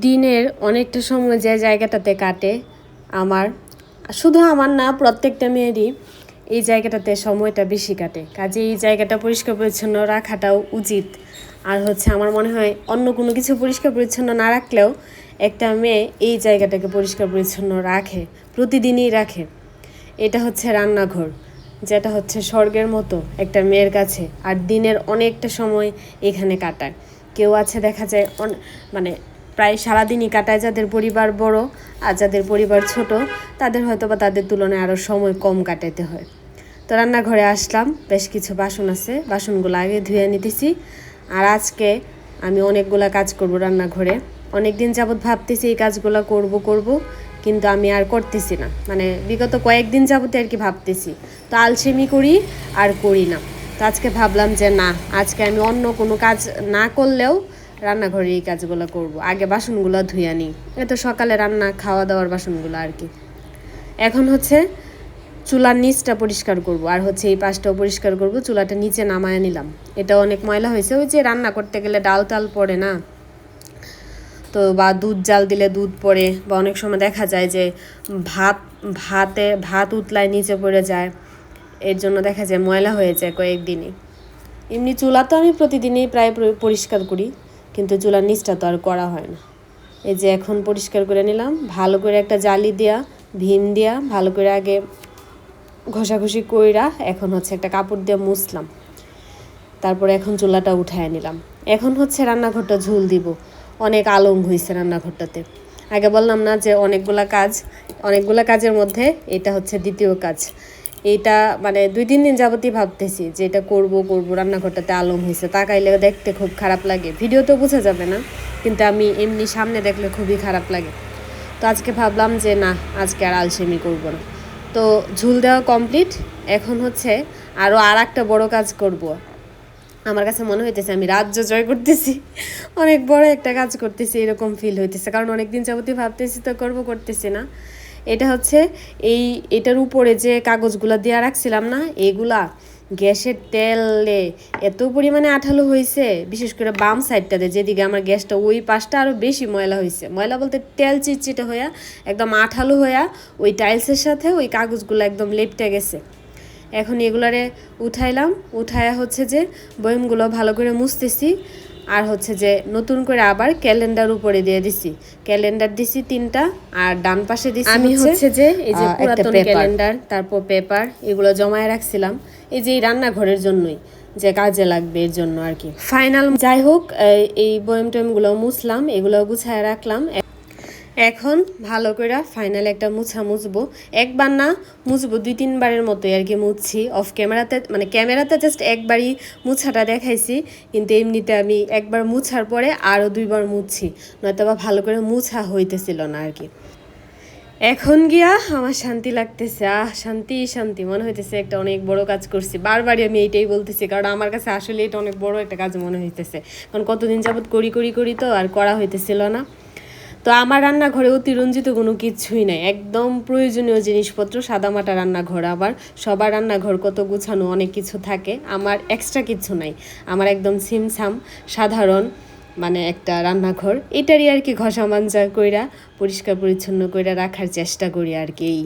দিনের অনেকটা সময় যে জায়গাটাতে কাটে আমার, শুধু আমার না, প্রত্যেকটা মেয়েরই এই জায়গাটাতে সময়টা বেশি কাটে। কাজে এই জায়গাটা পরিষ্কার পরিচ্ছন্ন রাখাটাও উচিত। আর হচ্ছে আমার মনে হয় অন্য কোনো কিছু পরিষ্কার পরিচ্ছন্ন না রাখলেও একটা মেয়ে এই জায়গাটাকে পরিষ্কার পরিচ্ছন্ন রাখে, প্রতিদিনই রাখে। এটা হচ্ছে রান্নাঘর, যেটা হচ্ছে স্বর্গের মতো একটা মেয়ের কাছে। আর দিনের অনেকটা সময় এখানে কাটায়। কেউ আছে দেখা যায় মানে প্রায় সারাদিনই কাটায় যাদের পরিবার বড় আর যাদের পরিবার ছোট, তাদের হয়তো বা তাদের তুলনায় আরও সময় কম কাটাতে হয়। তো রান্নাঘরে আসলাম, বেশ কিছু বাসন আছে, বাসনগুলো আগে ধুয়ে নিতেছি। আর আজকে আমি অনেকগুলা কাজ করব রান্নাঘরে। অনেক দিন যাবৎ ভাবতেছি এই কাজগুলো করব করব, কিন্তু আমি আর করতেছি না। মানে বিগত কয়েকদিন যাবতে আর কি ভাবতেছি। তো আলসেমি করি আর করি না। তো আজকে ভাবলাম যে না, আজকে আমি অন্য কোনো কাজ না করলেও রান্নাঘরে এই কাজগুলো করব। আগে বাসনগুলো ধুয়ে নিই এ তো সকালে রান্না খাওয়া দাওয়ার বাসনগুলো আর কি। এখন হচ্ছে চুলার নিচটা পরিষ্কার করব। আর হচ্ছে এই পাশটাও পরিষ্কার করব, চুলাটা নিচে নামায় নিলাম। এটা অনেক ময়লা হয়েছে। ওই যে রান্না করতে গেলে ডাল টাল পড়ে না? তো বা দুধ জাল দিলে দুধ পড়ে, বা অনেক সময় দেখা যায় যে ভাত, ভাতে, ভাত উতলায় নিচে পড়ে যায়। এর জন্য দেখা যায় ময়লা হয়ে যায় কয়েকদিনই। এমনি চুলা তো আমি প্রতিদিনই প্রায় পরিষ্কার করি। কিন্তু চুলার নিচটা তো আর করা হয় না। এই যে এখন পরিষ্কার করে নিলাম, ভালো করে একটা জালি দেয়া, ভীম দিয়া, ভালো করে আগে ঘষাঘষি কইরা এখন হচ্ছে একটা কাপড় দিয়ে মুছলাম। তারপরে এখন চুলাটা উঠায় নিলাম। এখন হচ্ছে রান্নাঘরটা ঝুল দিব। অনেক আলম হয়েছে রান্নাঘরটাতে। আগে বললাম না যে অনেকগুলা কাজ, অনেকগুলা কাজের মধ্যে এটা হচ্ছে দ্বিতীয় কাজ। এইটা মানে দুই, তিন দিন যাবতই ভাবতেছি যে এটা করব করব। রান্নাঘরটাতে আলম হয়েছে, তাকাইলে দেখতে খুব খারাপ লাগে। ভিডিও তো বোঝা যাবে না, কিন্তু আমি এমনি সামনে দেখলে খুবই খারাপ লাগে। তো আজকে ভাবলাম যে না, আজকে আর আলসেমি করব না। তো ঝুল দেওয়া কমপ্লিট, এখন হচ্ছে আরও আর একটা বড় কাজ করব। আমার কাছে মনে হইতেছে আমি রাজ্য জয় করতেছি। অনেক বড় একটা কাজ করতেছি, এরকম ফিল হইতেছে। কারণ অনেক দিন যাবতীয় ভাবতেছি তো করব, করতেছি না। এটা হচ্ছে এই, এটার উপরে যে কাগজগুলো দেওয়া রাখছিলাম না, এগুলা গ্যাসের তেলে এত পরিমাণে আঠালো হয়েছে বিশেষ করে বাম সাইডটাতে যেদিকে আমার গ্যাসটা ওই পাশটা আরও বেশি ময়লা হয়েছে ময়লা বলতে তেল চিটচিটে হইয়া, একদম আঠালো হইয়া, ওই টাইলসের সাথে ওই কাগজগুলো একদম লেপটে গেছে। এখন এগুলারে উঠাইলাম, উঠায়া হচ্ছে যে, বয়মগুলো ভালো করে মুছতেছি। আর হচ্ছে যে নতুন করে আবার ক্যালেন্ডার উপরে দিয়ে দিছি। ক্যালেন্ডার দিছি তিনটা আর ডান পাশে দিছি আমি হচ্ছে যে এই যে পুরাতন ক্যালেন্ডার তারপর পেপার এগুলো জমায় রাখছিলাম। এই যে এই রান্নাঘরের জন্যই যে কাজে লাগবে এর জন্য আর কি। ফাইনাল যাই হোক এই- বয়েম টয়মগুলো মুছলাম এগুলো গুছায় রাখলাম। এখন ভালো করে ফাইনাল একটা মুছা মুছবো। একবার না মুছবো দুই, তিনবারের মতোই আর কি মুছছি। অফ ক্যামেরাতে মানে ক্যামেরাতে জাস্ট একবারই মুছাটা দেখাইছি, কিন্তু এমনিতে আমি একবার মুছার পরে আরও দুইবার মুছছি। নয়তো বা ভালো করে মুছা হইতেছিল না আর কি। এখন গিয়া আমার শান্তি লাগতেছে। আহ, শান্তি শান্তি। মনে হইতেছে একটা অনেক বড় কাজ করছি। বারবারই আমি এইটাই বলতেছি, কারণ আমার কাছে আসলে এটা অনেক বড় একটা কাজ মনে হইতেছে। কারণ কতদিন যাবৎ করি করি করি তো আর করা হইতেছিল না। তো আমার রান্নাঘরে অতিরঞ্জিত কোনো কিছুই নাই। একদম প্রয়োজনীয় জিনিসপত্র সাদামাটা রান্নাঘর আবার। সবার রান্নাঘর কত গুছানো, অনেক কিছু থাকে। আমার এক্সট্রা কিছু নাই। আমার একদম সিমসাম সাধারণ মানে একটা রান্নাঘর। এটারই আর কি ঘষা মাঞ্জা কইরা, পরিষ্কার পরিচ্ছন্ন কইরা রাখার চেষ্টা করি আর কি এই